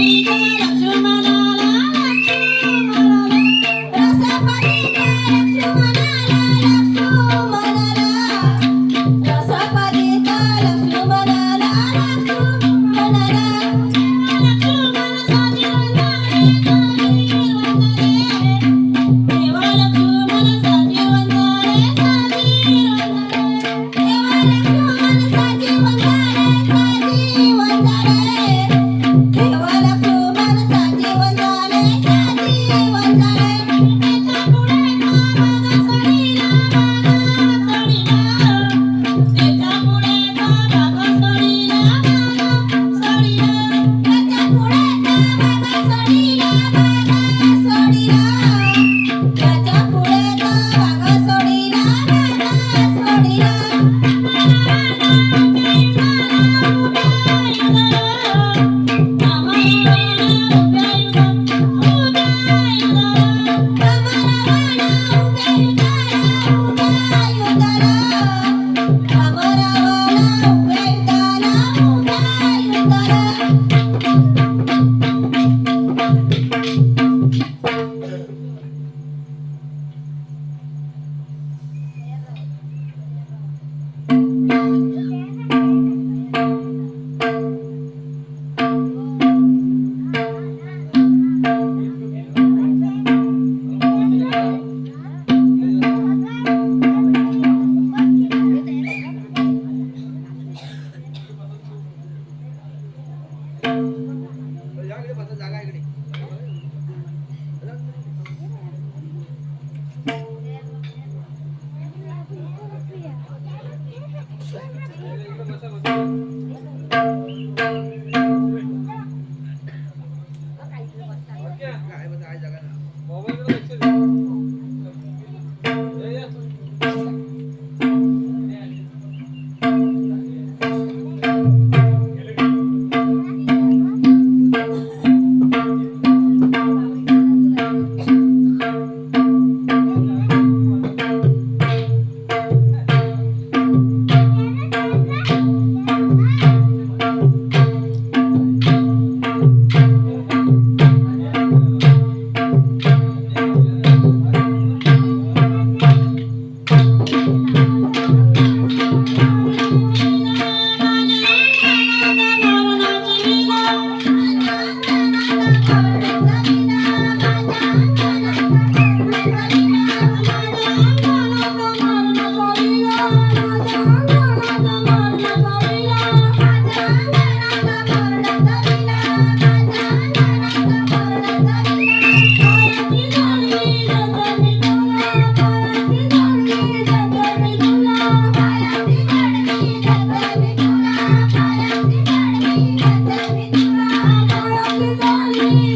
Thank you.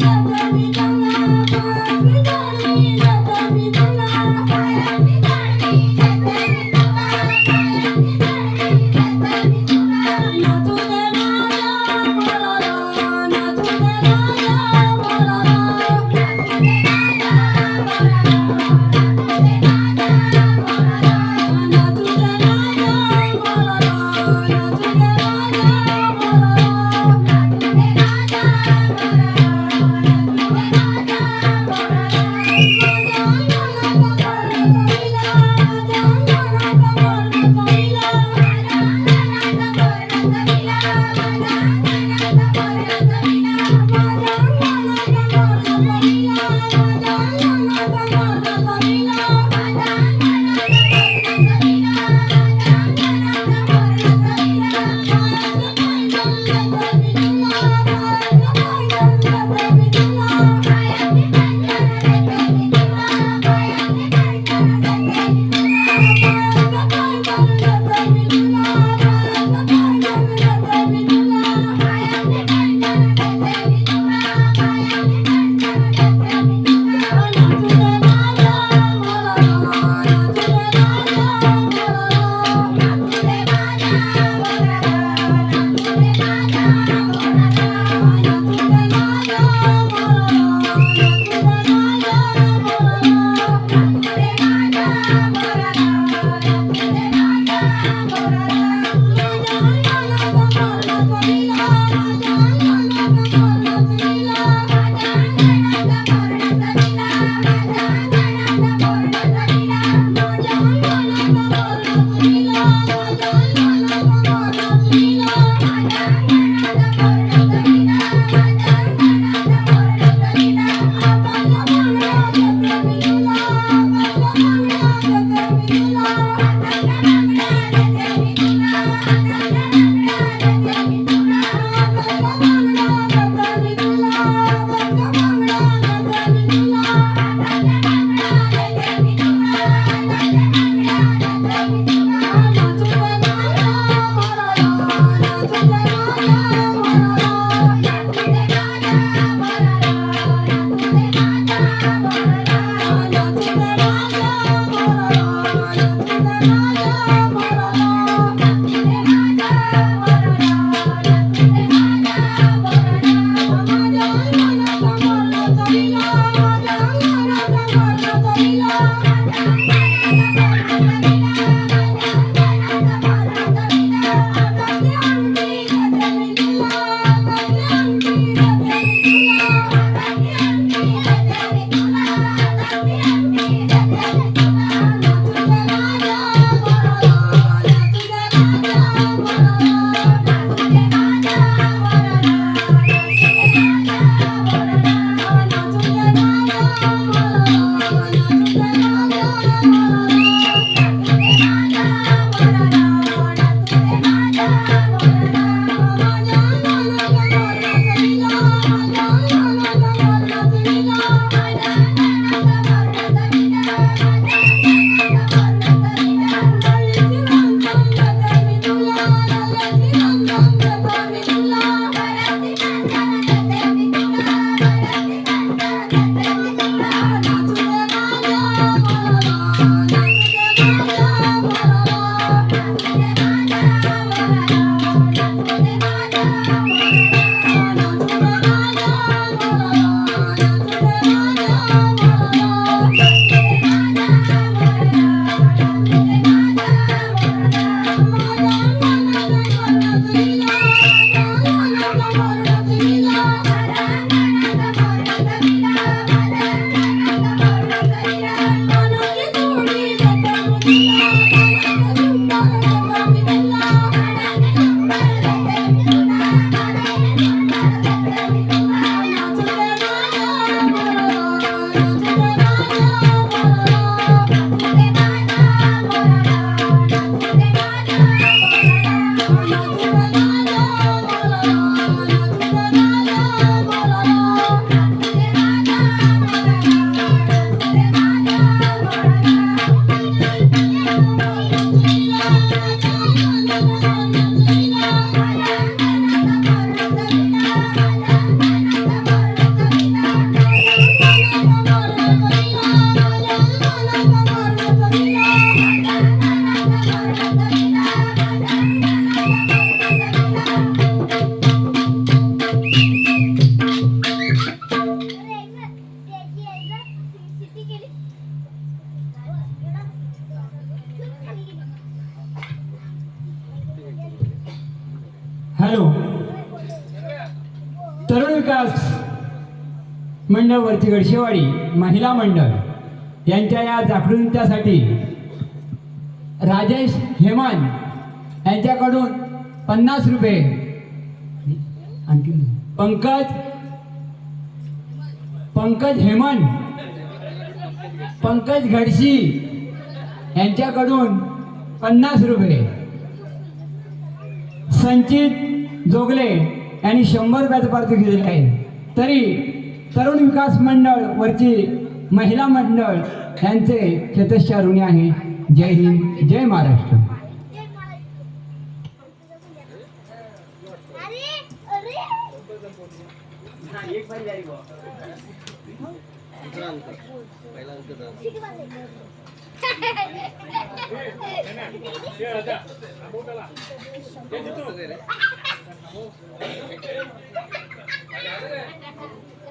Thank you. मंडळ वरती गडशेवाडी महिला मंडळ यांच्या या जागृतीसाठी राजेश हेमान यांच्याकडून पन्नास रुपये. आणखी पंकज पंकज हेमन पंकज घडशी यांच्याकडून पन्नास रुपये. संचित जोगले यांनी शंभर रुपयाचं पारितोषिक दिलेलं आहे. तरी तरुण विकास मंडळ वरची महिला मंडळ यांचे चतुष्या ऋणी आहे. जय हिंद जय महाराष्ट्र.